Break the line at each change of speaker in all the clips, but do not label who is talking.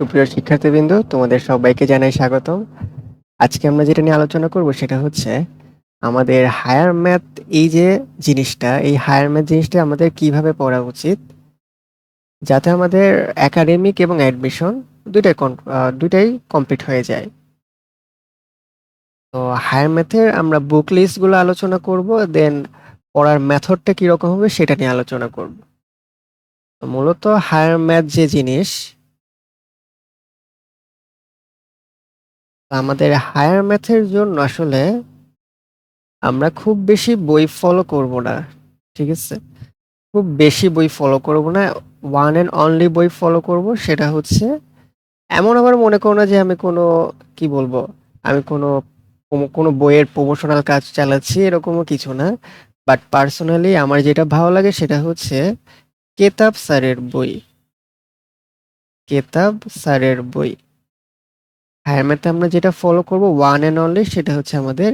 সুপ্রিয় শিক্ষার্থীবৃন্দ, তোমাদের সবাইকে জানাই স্বাগতম। আজকে আমরা যেটা নিয়ে আলোচনা করব সেটা হচ্ছে আমাদের হায়ার ম্যাথ এই যে জিনিসটা, এই হায়ার ম্যাথ জিনিসটা আমাদের কীভাবে পড়া উচিত, যাতে আমাদের একাডেমিক এবং অ্যাডমিশন দুইটাই দুইটাই কমপ্লিট হয়ে যায়। তো হায়ার ম্যাথের আমরা বুক লিস্টগুলো আলোচনা করব দেন পড়ার মেথডটা কীরকম হবে সেটা নিয়ে আলোচনা করব। মূলত হায়ার ম্যাথ যে জিনিস আমাদের হায়ার ম্যাথের জন্য আসলে আমরা খুব বেশি বই ফলো করব না, ঠিক আছে? খুব বেশি বই ফলো করব না ওয়ান অ্যান্ড অনলি বই ফলো করব, সেটা হচ্ছে এমন আবার মনে করো না যে আমি কোনো, কি বলব, আমি কোনো কোনো- বইয়ের প্রমোশনাল কাজ চালাচ্ছি, এরকমও কিছু না। বাট পার্সোনালি আমার যেটা ভালো লাগে সেটা হচ্ছে কেতাব স্যারের বই। কেতাব স্যারের বই। হায়ার ম্যাথে আমরা যেটা ফলো করব ওয়ান অ্যান্ড অনলি সেটা হচ্ছে আমাদের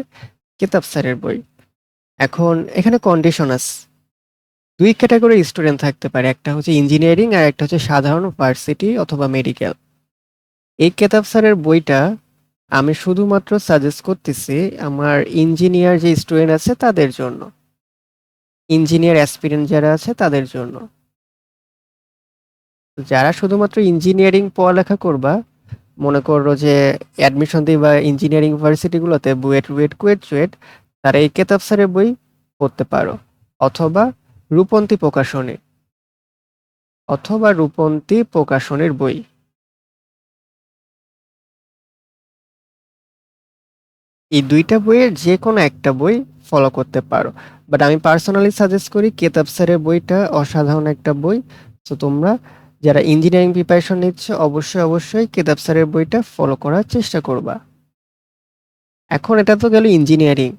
কেতাব স্যারের বই। এখন এখানে কন্ডিশন আছে দুই ক্যাটাগরির স্টুডেন্ট থাকতে পারে, একটা হচ্ছে ইঞ্জিনিয়ারিং আর একটা হচ্ছে সাধারণ ভার্সিটি অথবা মেডিকেল এই কেতাব স্যারের বইটা আমি শুধুমাত্র সাজেস্ট করতেছি আমার ইঞ্জিনিয়ার যে স্টুডেন্ট আছে তাদের জন্য। ইঞ্জিনিয়ার অ্যাসপিরেন্ট যারা আছে তাদের জন্য। যারা শুধুমাত্র ইঞ্জিনিয়ারিং পড়ালেখা করবা মনে করো যে অ্যাডমিশন দিই বা ইঞ্জিনিয়ারিং ইউনিভার্সিটিগুলোতে বুয়েট রুয়েট কুয়েট, চুয়েট, তারা এই কেতাব স্যারের বই পড়তে পারো। অথবা রূপন্তী প্রকাশনী। অথবা রূপন্তী প্রকাশনীর বই। এই দুইটা বইয়ের যে কোনো একটা বই ফলো করতে পারো। বাট আমি পার্সোনালি সাজেস্ট করি কেতাব স্যারের বইটা অসাধারণ একটা বই। তো তোমরা যারা ইঞ্জিনিয়ারিং প্রিপারেশন নিচ্ছ, অবশ্যই অবশ্যই কেতাব স্যারের বইটা ফলো করার চেষ্টা করবা। এখন এটা তো গেল ইঞ্জিনিয়ারিং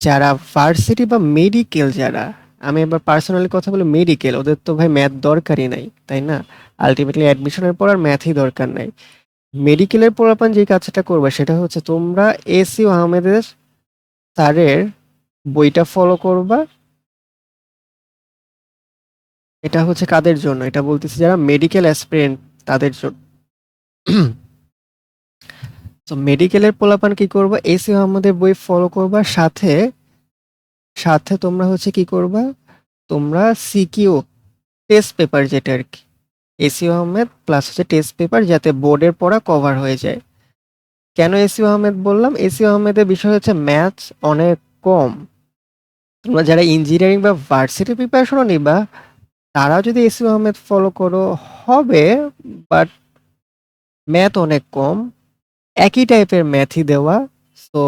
যারা ভার্সিটি বা মেডিকেল যারা, আমি এবার পার্সোনালি কথা বলি মেডিকেল ওদের তো ভাই ম্যাথ দরকারই নাই, তাই না? আলটিমেটলি অ্যাডমিশনের পর আর ম্যাথই দরকার নাই। মেডিকেলের পর পোলাপান যে কাজটা করবে, সেটা হচ্ছে তোমরা এসিও আহমেদের স্যারের বইটা ফলো করবা এটা হচ্ছে কাদের জন্য? এটা বলতেছি যারা মেডিকেল অ্যাসপিরেন্ট তাদের জন্য। তো মেডিকেলের পোলাপান কি করবা? এসি আহমেদের বই ফলো করবা। সাথে সাথে তোমরা হচ্ছে কি করবা? তোমরা সিকিউ টেস্ট পেপার যেটা আর কি। এসিও আহমেদ প্লাস হচ্ছে টেস্ট পেপার যাতে বোর্ডের পড়া কভার হয়ে যায়। কেন এসিও আহমেদ বললাম? এসিও আহমেদের বিষয় হচ্ছে ম্যাথস অনেক কম। তোমরা যারা ইঞ্জিনিয়ারিং বা ভার্সিটি প্রিপারেশনও নিবা তারা যদি এসিও আহমেদ ফলো করো, হবে বাট ম্যাথ অনেক কম। একই টাইপের ম্যাথই দেওয়া। তো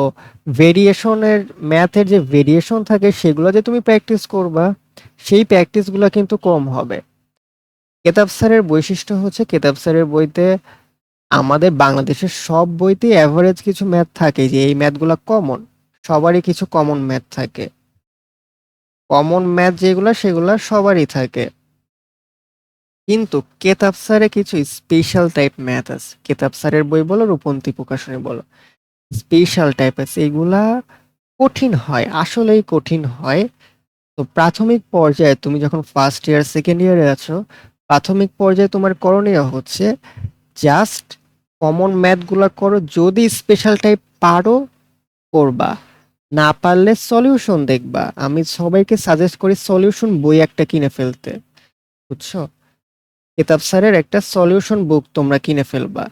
ভেরিয়েশনের ম্যাথের যে ভেরিয়েশন থাকে, সেগুলো যে তুমি প্র্যাকটিস করবা, সেই প্র্যাকটিসগুলো কিন্তু কম হবে। কেতাব স্যারের বৈশিষ্ট্য হচ্ছে, কেতাব স্যারের বইতে আমাদের বাংলাদেশের সব বইতে অ্যাভারেজ কিছু ম্যাথ থাকে, যে এই ম্যাথগুলো কমন সবারই কিছু কমন ম্যাথ থাকে। কমন ম্যাথ যেগুলো, সেগুলো সবারই থাকে। কিন্তু কেতাব স্যারে কিছু স্পেশাল টাইপ ম্যাথ আছে। কেতাব স্যারের বই বলো, রূপন্তী প্রকাশনী বলো। স্পেশাল টাইপ আছে, এগুলা কঠিন হয়, আসলেই কঠিন হয়। তো প্রাথমিক পর্যায়ে তুমি যখন ফার্স্ট ইয়ার সেকেন্ড ইয়ারে আছো, প্রাথমিক পর্যায়ে তোমার করণীয় হচ্ছে জাস্ট কমন ম্যাথগুলো করো, যদি স্পেশাল টাইপ পারো, করবা। না পারলে সলিউশন দেখবা। আমি সবাইকে সাজেস্ট করি সলিউশন বই একটা কিনে ফেলতে। বুঝছ? কেতাব স্যারের একটা সলিউশন বুক তোমরা কিনে ফেলবা।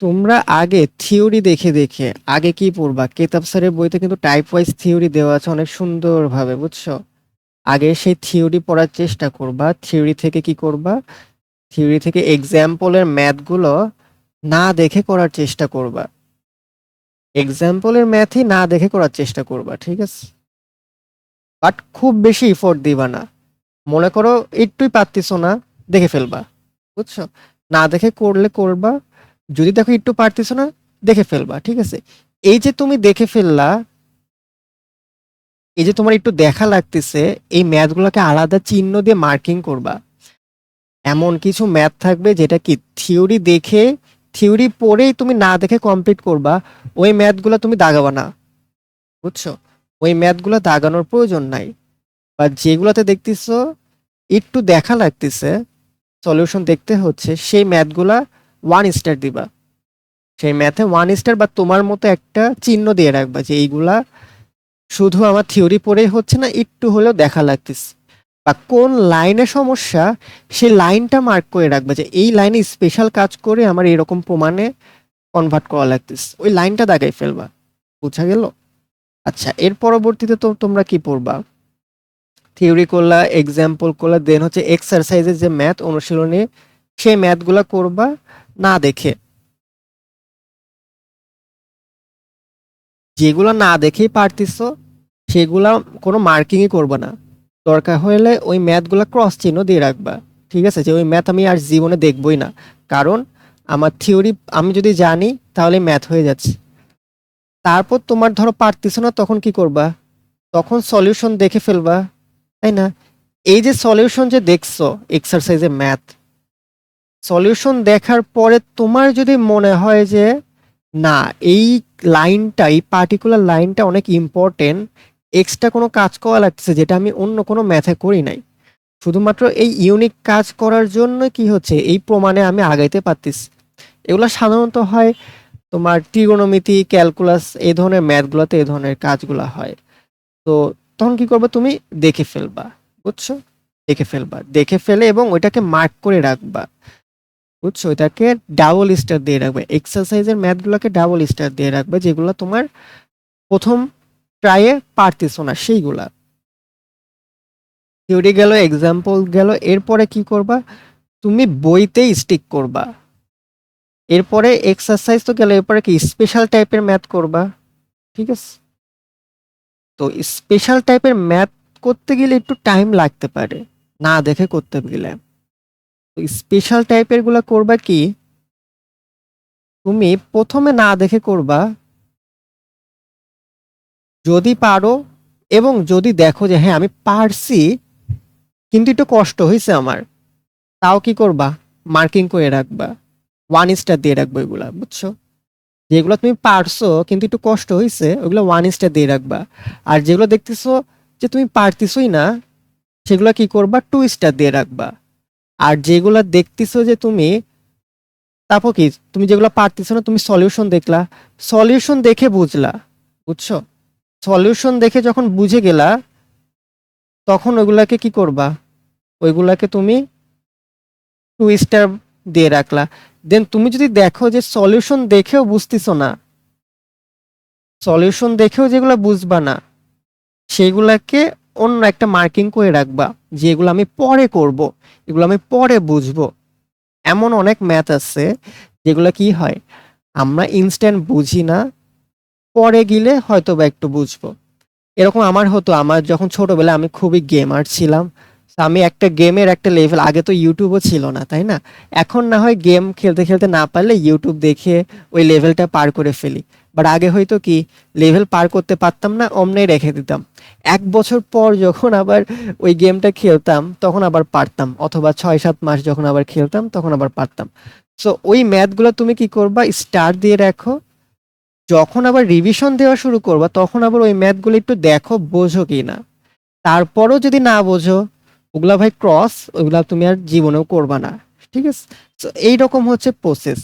তোমরা আগে থিওরি দেখে দেখে, আগে কি পড়বা? কেতাব স্যারের বইতে কিন্তু টাইপ ওয়াইজ থিওরি দেওয়া আছে অনেক সুন্দরভাবে, বুঝছ? আগে সেই থিওরি পড়ার চেষ্টা করবা থিওরি থেকে কি করবা? থিওরি থেকে এক্সাম্পলের ম্যাথগুলো না দেখে করার চেষ্টা করবা। এক্সাম্পলের ম্যাথই না দেখে করার চেষ্টা করবা, ঠিক আছে? বাট খুব বেশি ইফোর্ট দিবা না। মনে করো একটুই পারতেছো না, দেখে ফেলবা, বুঝছ? না দেখে করলে করবা, যদি দেখো একটু পারতেছো না, দেখে ফেলবা, ঠিক আছে? এই যে তুমি দেখে ফেললা, এই যে তোমার একটু দেখা লাগতেছে, এই ম্যাথগুলোকে আলাদা চিহ্ন দিয়ে মার্কিং করবা। এমন কিছু ম্যাথ থাকবে যেটা কি থিওরি দেখে থিওরি পড়েই তুমি না দেখে কমপ্লিট করবা, ওই ম্যাথগুলো তুমি দাগাবা না। বুঝছ? ওই ম্যাথগুলো দাগানোর প্রয়োজন নাই। বা যেগুলোতে দেখতেছো, একটু দেখা লাগতেছে সলিউশন দেখতে হচ্ছে, সেই ম্যাথগুলা ওয়ান স্টার দিবা। সেই ম্যাথে ওয়ান স্টার বা তোমার মতো একটা চিহ্ন দিয়ে রাখবা যে এইগুলা শুধু আমার থিওরি পড়েই হচ্ছে না, একটু হলেও দেখা লাগতেছে। বা কোন লাইনে সমস্যা, সেই লাইনটা মার্ক করে রাখবা যে এই লাইনে স্পেশাল কাজ করে আমার এরকম প্রমাণে কনভার্ট করা লাগতেছে। ওই লাইনটা দাগাই ফেলবা। বোঝা গেল? আচ্ছা এর পরবর্তীতে তো তোমরা কি পড়বা? থিওরি করলা এক্সাম্পল করলা দেন হচ্ছে এক্সারসাইজের যে ম্যাথ অনুশীলনে সেই ম্যাথগুলা করবা, না দেখে। যেগুলো না দেখেই পারতিস সেগুলা কোনো মার্কিংই করবা না। দরকার হলে ওই ম্যাথগুলা ক্রস চিহ্ন দিয়ে রাখবা। ঠিক আছে? যে ওই ম্যাথ আমি আর জীবনে দেখবই না। কারণ আমার থিওরি আমি যদি জানি, তাহলে ম্যাথ হয়ে যাচ্ছে। তারপর তোমার ধরো পারতিস না, তখন কি করবা? তখন সলিউশন দেখে ফেলবা। তাই না? এই যে সলিউশন যে দেখছ এক্সারসাইজে ম্যাথ সলিউশন দেখার পরে তোমার যদি মনে হয় যে, না, এই লাইনটা এই পার্টিকুলার লাইনটা অনেক ইম্পর্টেন্ট এক্সট্রা কোনো কাজ করা লাগতেছে যেটা আমি অন্য কোনো ম্যাথে করি নাই। শুধুমাত্র এই ইউনিক কাজ করার জন্য কি হচ্ছে? এই প্রমাণে আমি আগাইতে পারতেছি। এগুলো সাধারণত হয় তোমার ত্রিগোণমিতি ক্যালকুলাস এই ধরনের ম্যাথগুলোতে এই ধরনের কাজগুলো হয়। তো তখন কি করবে? তুমি দেখে ফেলবা, বুঝছ? দেখে ফেলবা। দেখে ফেলে এবং ওইটাকে মার্ক করে রাখবা, বুঝছ? ওইটাকে ডাবল স্টার দিয়ে রাখবে। এক্সারসাইজের ম্যাথগুলোকে ডাবল স্টার দিয়ে রাখবে, যেগুলো তোমার প্রথম ট্রাইয়ে পারতেছো না সেইগুলা। থিওরি গেল এক্সাম্পল গেল, এরপরে কি করবা? তুমি বইতেই স্টিক করবা। এরপরে এক্সারসাইজ তো গেল, এরপরে কি স্পেশাল টাইপের ম্যাথ করবা? ঠিক আছে? তো স্পেশাল টাইপের ম্যাথ করতে গেলে একটু টাইম লাগতে পারে, না দেখে করতে গেলে। তো স্পেশাল টাইপেরগুলা করবা কি? তুমি প্রথমে না দেখে করবা যদি পারো এবং যদি দেখো যে হ্যাঁ আমি পারছি, কিন্তু একটু কষ্ট হয়েছে আমার, তাও কি করবা? মার্কিং করে রাখবা। ওয়ান স্টার দিয়ে রাখব এগুলা বুঝছ? যেগুলো তুমি পারছ, কিন্তু একটু কষ্ট হয়েছে ওগুলো ওয়ান স্টার দিয়ে রাখবা। আর যেগুলো দেখতেছো যে, তুমি পারতেছই না, সেগুলো কি করবা? টু স্টার দিয়ে রাখবা। আর যেগুলো দেখতেছো যে, তুমি, তারপর কি? তুমি যেগুলো পারতেছো না, তুমি সলিউশন দেখলা। সলিউশন দেখে বুঝলা, বুঝছ? সলিউশন দেখে যখন বুঝে গেলা, তখন ওইগুলাকে কি করবা? ওইগুলাকে তুমি টু স্টার দিয়ে রাখলা। দেন তুমি যদি দেখো যে সলিউশন দেখেও বুঝতেছো না সলিউশন দেখেও যেগুলো বুঝবা না, সেগুলাকে অন্য একটা মার্কিং করে রাখবা যে এগুলো আমি পরে করব, এগুলো আমি পরে বুঝব। এমন অনেক ম্যাথ আছে যেগুলো কি হয়, আমরা ইনস্ট্যান্ট বুঝি না পরে গেলে হয়তো বা একটু বুঝব। এরকম আমার হতো, আমার যখন ছোটবেলায় আমি খুবই গেমার ছিলাম। আমি একটা গেমের একটা লেভেল আগে তো ইউটিউবও ছিল না, তাই না? এখন না হয় গেম খেলতে খেলতে না পারলে ইউটিউব দেখে ওই লেভেলটা পার করে ফেলি। বাট আগে হয়তো কি লেভেল পার করতে পারতাম না অমনেই রেখে দিতাম। এক বছর পর যখন আবার ওই গেমটা খেলতাম, তখন আবার পারতাম। অথবা ছয় সাত মাস যখন আবার খেলতাম, তখন আবার পারতাম। সো ওই ম্যাথগুলো তুমি কি করবা? স্টার দিয়ে রাখো। যখন আবার রিভিশন দেওয়া শুরু করবা, তখন আবার ওই ম্যাথগুলো একটু দেখো, বোঝো কি না তারপরও যদি না বোঝো, ওগুলা ভাই ক্রস ওগুলা তুমি আর জীবনেও করবা না। ঠিক আছে? তো এইরকম হচ্ছে প্রসেস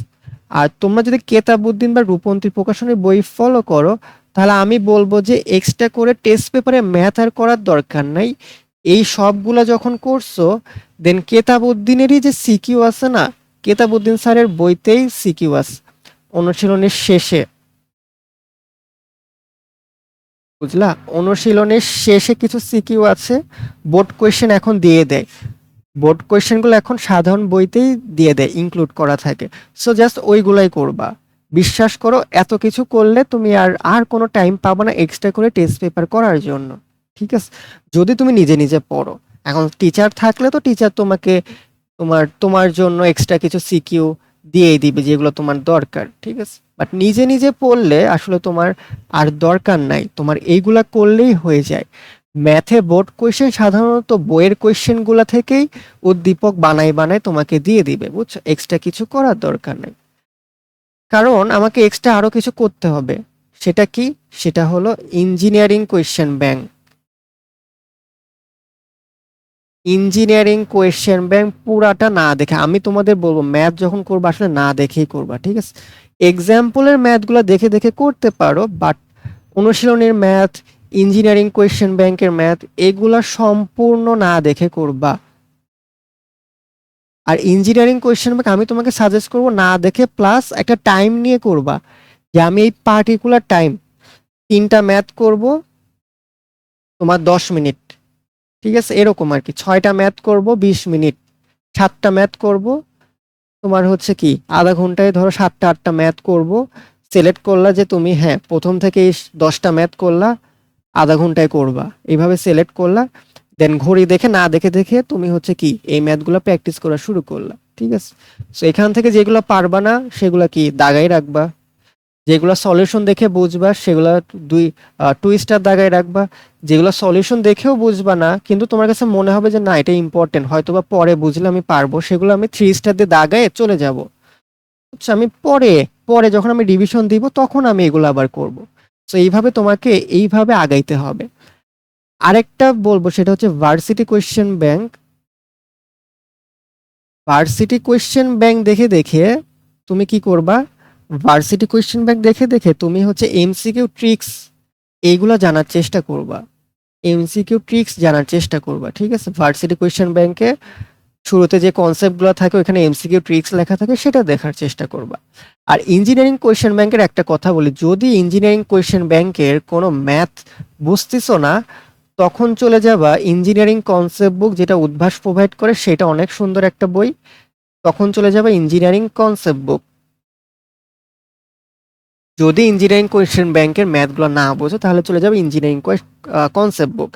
আর তোমরা যদি কেতাবুদ্দিন বা রূপন্তী প্রকাশনের বই ফলো করো, তাহলে আমি বলব যে এক্সট্রা করে টেস্ট পেপারে ম্যাথ আর করার দরকার নাই। এই সবগুলা যখন করছ দেন কেতাবুদ্দিনেরই যে সিকিউ আছে না, কেতাবুদ্দিন স্যারের বইতেই সিকিউ আছে। অনুশীলনের শেষে। বুঝলা? অনুশীলনের শেষে কিছু সিকিউ আছে। বোর্ড কোয়েশ্চেন এখন দিয়ে দেয়। বোর্ড কোয়েশ্চেনগুলো এখন সাধারণ বইতেই দিয়ে দেয় ইনক্লুড করা থাকে। সো জাস্ট ওইগুলাই করবা। বিশ্বাস করো, এত কিছু করলে তুমি আর আর কোনো টাইম পাবো না এক্সট্রা করে টেস্ট পেপার করার জন্য। ঠিক আছে? যদি তুমি নিজে নিজে পড়ো। এখন টিচার থাকলে তো টিচার তোমাকে তোমার তোমার জন্য এক্সট্রা কিছু সিকিউ দিয়েই দিবে যেগুলো তোমার দরকার। ঠিক আছে? বাট নিজে নিজে পড়লে আসলে তোমার আর দরকার নাই। তোমার এইগুলা করলেই হয়ে যায়। ম্যাথে বোর্ড কোয়েশ্চেন সাধারণত বইয়ের কোয়েশ্চেনগুলা থেকেই উদ্দীপক বানাই বানাই তোমাকে দিয়ে দিবে, বুঝছ? এক্সট্রা কিছু করার দরকার নেই। কারণ আমাকে এক্সট্রা আরও কিছু করতে হবে। সেটা কি? সেটা হলো engineering question bank engineering question bank পুরাটা না দেখে, আমি তোমাদের বলব, ম্যাথ যখন করবা আসলে না দেখেই করবা, ঠিক আছে? এক্সাম্পলের ম্যাথগুলো দেখে দেখে করতে পারো বাট অনুশীলনের ম্যাথ, ইঞ্জিনিয়ারিং কোয়েশ্চেন ব্যাংকের ম্যাথ, এগুলা সম্পূর্ণ না দেখে করবা। আর ইঞ্জিনিয়ারিং কোয়েশ্চেন ব্যাংক আমি তোমাকে সাজেস্ট করব, না দেখে প্লাস একটা টাইম নিয়ে করবা, যে আমি এই পার্টিকুলার টাইম তিনটা ম্যাথ করব, তোমার দশ মিনিট। ঠিক আছে? এরকম আর কি ছয়টা ম্যাথ করব, বিশ মিনিট। সাতটা ম্যাথ করব। তোমার হচ্ছে কি, আধা ঘন্টায় ধরো সাতটা, আটটা ম্যাথ করব। সিলেক্ট করলা যে তুমি হ্যাঁ প্রথম থেকে দশটা ম্যাথ করলা, আধা ঘন্টায় করবা। এইভাবে সিলেক্ট করলা। দেন ঘড়ি দেখে, না দেখে দেখে তুমি হচ্ছে কি, এই ম্যাথগুলো প্র্যাকটিস করা শুরু করলা। ঠিক আছে? সো এখান থেকে যেগুলো পারবা না, সেগুলো কি দাগাই রাখবা? যেগুলো সলিউশন দেখে বুঝবা, সেগুলো দুই টু স্টার দাগায় রাখবা। যেগুলো সলিউশন দেখেও বুঝবা না, কিন্তু তোমার কাছে মনে হবে যে না, এটা ইম্পর্টেন্ট হয়তো বা পরে বুঝলে আমি পারব, সেগুলো আমি থ্রি স্টার দিয়ে দাগায় চলে যাব। আচ্ছা আমি পরে পরে যখন আমি রিভিশন দিব, তখন আমি এগুলো আবার করব। তো এইভাবে তোমাকে এইভাবে আগাইতে হবে। আরেকটা বলব, সেটা হচ্ছে varsity question bank varsity question bank দেখে দেখে তুমি কি করবা? ভার্সিটি কোয়েশ্চেন ব্যাংক দেখে দেখে তুমি হচ্ছে এমসিকিউ ট্রিক্স এইগুলো জানার চেষ্টা করবা। এমসিকিউ ট্রিক্স জানার চেষ্টা করবা, ঠিক আছে? ভার্সিটি কোয়েশ্চেন ব্যাংকে শুরুতে যে কনসেপ্টগুলো থাকে ওখানে এমসিকিউ ট্রিক্স লেখা থাকে, সেটা দেখার চেষ্টা করবা। আর ইঞ্জিনিয়ারিং কোয়েশ্চেন ব্যাংকের একটা কথা বলি, যদি ইঞ্জিনিয়ারিং কোয়েশ্চেন ব্যাংকের কোনো ম্যাথ বুঝতেছো না, তখন চলে যাবা ইঞ্জিনিয়ারিং কনসেপ্ট বুক যেটা উদ্ভাস প্রোভাইড করে, সেটা অনেক সুন্দর একটা বই। তখন চলে যাবে ইঞ্জিনিয়ারিং কনসেপ্ট বুক যদি ইঞ্জিনিয়ারিং কোয়েশ্চেন ব্যাংকের ম্যাথগুলো না বোঝো, তাহলে চলে যাবে ইঞ্জিনিয়ারিং কনসেপ্ট বুক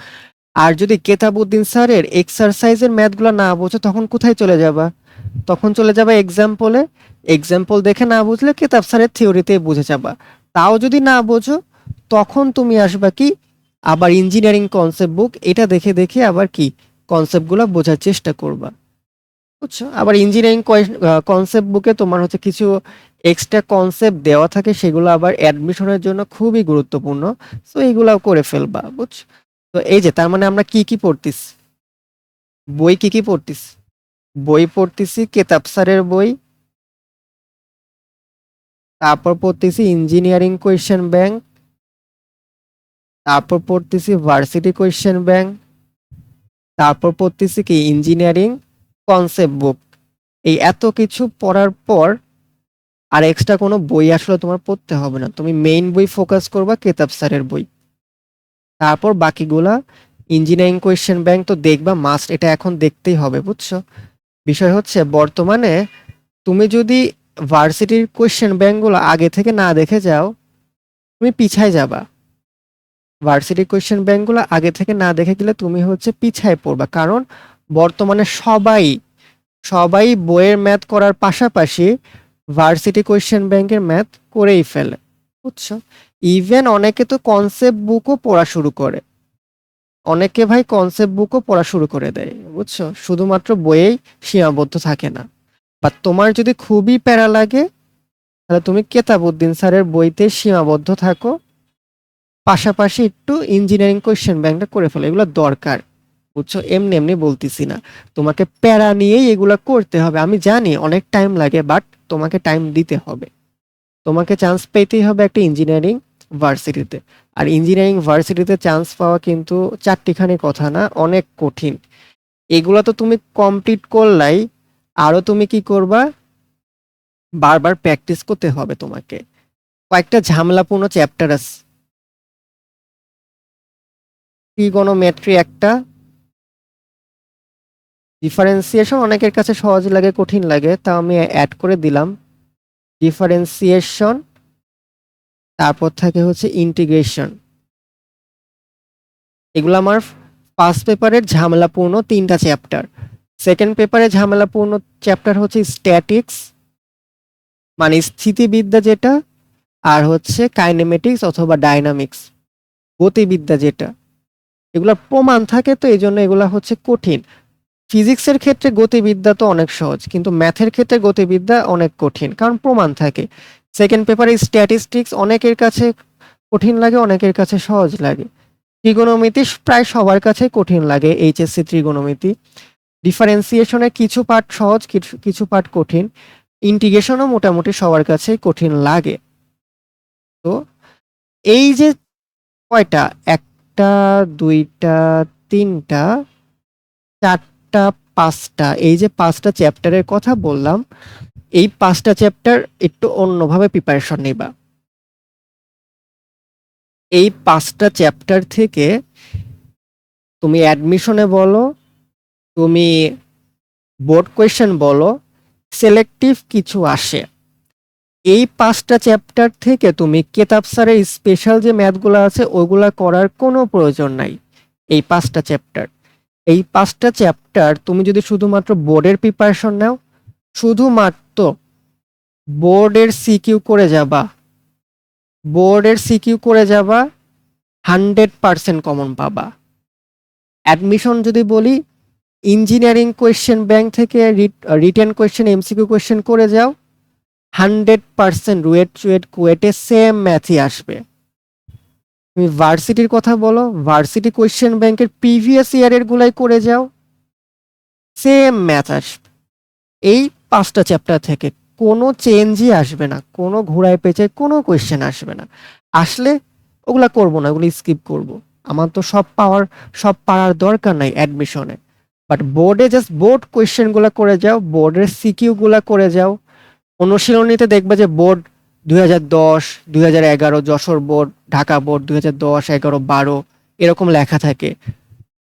আর যদি কেতাবুদ্দিন স্যারের এক্সারসাইজের ম্যাথগুলো না বোঝো, তখন কোথায় চলে যাবা? তখন চলে যাবে এক্সাম্পলে এক্সাম্পল দেখে না বুঝলে কেতাব স্যারের থিওরিতে বুঝে যাবা। তাও যদি না বোঝো, তখন তুমি আসবা কি? আবার ইঞ্জিনিয়ারিং কনসেপ্ট বুক এটা দেখে দেখে আবার কি? কনসেপ্টগুলো বোঝার চেষ্টা করবা। বুঝছ? আবার ইঞ্জিনিয়ারিং কনসেপ্ট বুকে তোমার হচ্ছে কিছু এক্সট্রা কনসেপ্ট দেওয়া থাকে সেগুলো আবার অ্যাডমিশনের জন্য খুবই গুরুত্বপূর্ণ। সো এইগুলাও করে ফেলবা, বুঝছ? তো এই যে, তার মানে আমরা কি কি পড়তিস বই কি কি পড়তিস বই পড়তেছি কেতাব স্যারের বই। তারপর পড়তেছি ইঞ্জিনিয়ারিং কোয়েশ্চেন ব্যাংক তারপর পড়তেছি ভার্সিটি কোয়েশ্চেন ব্যাংক তারপর পড়তেছি কি ইঞ্জিনিয়ারিং কনসেপ্ট বুক এই এত কিছু পড়ার পর আর এক্সট্রা কোনো বই আসলে তোমার পড়তে হবে না। তুমি মেইন বই ফোকাস করবা কেতাব স্যারের বই। তারপর বাকিগুলা ইঞ্জিনিয়ারিং কোয়েশ্চেন ব্যাংক তো দেখবা মাস্ট এটা এখন দেখতেই হবে, বুঝছ? বিষয় হচ্ছে বর্তমানে তুমি যদি ভার্সিটির কোয়েশ্চেন ব্যাংকগুলো আগে থেকে না দেখে যাও, তুমি পিছায় যাবা। ভার্সিটি কোয়েশ্চেন ব্যাংকগুলো আগে থেকে না দেখে গেলে তুমি হচ্ছে পিছায় পড়বা। কারণ বর্তমানে সবাই সবাই বইয়ের ম্যাথ করার পাশাপাশি ভার্সিটি কোয়েশ্চেন ব্যাংকের ম্যাথ করেই ফেলে। বুঝছ? ইভেন অনেকে তো কনসেপ্ট বুকও পড়া শুরু করে। অনেকে ভাই কনসেপ্ট বুকও পড়া শুরু করে দেয়, বুঝছ? শুধুমাত্র বইয়েই সীমাবদ্ধ থাকে না। বা তোমার যদি খুবই প্যারা লাগে, তাহলে তুমি কেতাবুদ্দিন স্যারের বইতে সীমাবদ্ধ থাকো। পাশাপাশি একটু ইঞ্জিনিয়ারিং কোয়েশ্চেন ব্যাংকটা করে ফেলো, এগুলো দরকার। বুঝছ? এমনি এমনি বলতেছি না। তোমাকে প্যারা নিয়েই এগুলো করতে হবে। আমি জানি অনেক টাইম লাগে বাট তোমাকে টাইম দিতে হবে। তোমাকে চান্স পেতেই হবে একটা ইঞ্জিনিয়ারিং ভার্সিটিতে আর ইঞ্জিনিয়ারিং ভার্সিটিতে চান্স পাওয়া কিন্তু চারটিখানি কথা না, অনেক কঠিন। এগুলো তো তুমি কমপ্লিট করলাই আরও তুমি কি করবা? বারবার প্র্যাকটিস করতে হবে তোমাকে। কয়েকটা ঝামেলাপূর্ণ চ্যাপ্টার আছে ট্রিগোনোমেট্রি একটা ডিফারেন্সিয়েশন অনেকের কাছে সহজ লাগে, কঠিন লাগে, তা আমি অ্যাড করে দিলাম। ডিফারেন্সিয়েশন তারপর থাকে হচ্ছে ইন্টিগ্রেশন এগুলো আমার ফার্স্ট পেপারের ঝামেলাপূর্ণ তিনটা চ্যাপ্টার সেকেন্ড পেপারে ঝামেলাপূর্ণ চ্যাপ্টার হচ্ছে স্ট্যাটিক্স মানে স্থিতিবিদ্যা যেটা, আর হচ্ছে কাইনেমেটিক্স অথবা ডাইনামিক্স গতিবিদ্যা যেটা। এগুলা প্রমাণ থাকে, তো এই জন্য এগুলো হচ্ছে কঠিন। ফিজিক্সের ক্ষেত্রে গতিবিদ্যা তো অনেক সহজ, কিন্তু ম্যাথের ক্ষেত্রে গতিবিদ্যা অনেক কঠিন, কারণ প্রমাণ থাকে। সেকেন্ড পেপারে স্ট্যাটিস্টিক্স অনেকের কাছে কঠিন লাগে, অনেকের কাছে সহজ লাগে। ত্রিগোণমিতি প্রায় সবার কাছে কঠিন লাগে, এইচএসসি ত্রিগোণমিতি। ডিফারেন্সিয়েশনের কিছু পার্ট সহজ, কিছু পার্ট কঠিন। ইন্টিগ্রেশনও মোটামুটি সবার কাছে কঠিন লাগে। তো এই যে কয়টা? একটা, দুইটা, তিনটা, চারটা পাঁচটা, এই যে পাঁচটা চ্যাপ্টারের কথা বললাম, এই পাঁচটা চ্যাপ্টার একটু অন্যভাবে প্রিপারেশন নিবা। এই পাঁচটা চ্যাপ্টার থেকে তুমি অ্যাডমিশনে বলো, তুমি বোর্ড কোয়েশ্চেন বলো সিলেক্টিভ কিছু আসে। এই পাঁচটা চ্যাপ্টার থেকে তুমি কেতাব স্যারের স্পেশাল যে ম্যাথগুলো আছে, ওগুলা করার কোনো প্রয়োজন নাই, এই পাঁচটা চ্যাপ্টার। এই পাঁচটা চ্যাপ্টার তুমি যদি শুধুমাত্র বোর্ডের প্রিপারেশন নাও শুধুমাত্র বোর্ডের সিকিউ করে যাবা বোর্ডের সিকিউ করে যাবা হান্ড্রেড পার্সেন্ট কমন পাবা অ্যাডমিশন যদি বলি ইঞ্জিনিয়ারিং কোয়েশ্চেন ব্যাংক থেকে রিটেন কোয়েশ্চেন এমসিকিউ কোয়েশ্চেন করে যাও হান্ড্রেড পার্সেন্ট রুয়েট চুয়েট কুয়েটে সেম ম্যাথই আসবে তুমি ভার্সিটির কথা বলো ভার্সিটি কোয়েশ্চেন ব্যাংকের প্রিভিয়াস ইয়ারের গুলাই করে যাও। সেম ম্যাথ আসবে। এই পাঁচটা চ্যাপ্টার থেকে কোনো চেঞ্জই আসবে না, কোনো ঘোড়ায় পেঁচে কোনো কোয়েশ্চেন আসবে না। আসলে ওগুলা করব না, ওগুলো স্কিপ করব। আমার তো সব পাওয়ার সব পাওয়ার দরকার নাই অ্যাডমিশনে বাট বোর্ডে জাস্ট বোর্ড কোয়েশ্চেনগুলো করে যাও বোর্ডের সিকিউগুলো করে যাও। অনুশীলনীতে দেখবে যে বোর্ড দুই হাজার দশ, দুই হাজার এগারো, যশোর বোর্ড, ঢাকা বোর্ড, দুই হাজার দশ, এগারো, বারো, এরকম লেখা থাকে।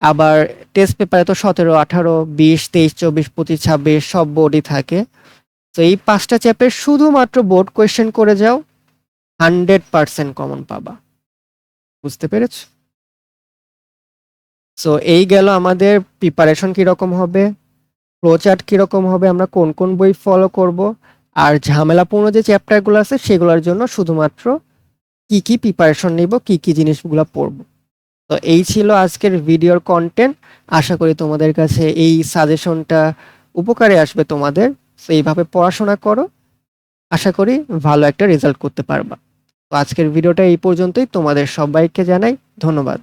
আবার টেস্ট পেপারে তো সতেরো, আঠারো, বিশ, তেইশ, চব্বিশ, পঁচিশ, ছাব্বিশ, সব বোর্ডই থাকে। তো এই পাঁচটা চ্যাপের শুধুমাত্র বোর্ড কোয়েশ্চেন করে যাও হান্ড্রেড পার্সেন্ট কমন পাবা। বুঝতে পেরেছ? সো এই গেল আমাদের প্রিপারেশন কীরকম হবে ফ্লোচার্ট কীরকম হবে, আমরা কোন কোন বই ফলো করব। আর ঝামেলাপূর্ণ যে চ্যাপ্টারগুলো আছে সেগুলোর জন্য শুধুমাত্র কি কি প্রিপারেশন নিব, কি কি জিনিসগুলো পড়ব। তো এই ছিল আজকের ভিডিওর কন্টেন্ট আশা করি তোমাদের কাছে এই সাজেশনটা উপকারে আসবে তোমাদের। তো এইভাবে পড়াশোনা করো। আশা করি ভালো একটা রেজাল্ট করতে পারবা। তো আজকের ভিডিওটা এই পর্যন্তই। তোমাদের সবাইকে জানাই ধন্যবাদ।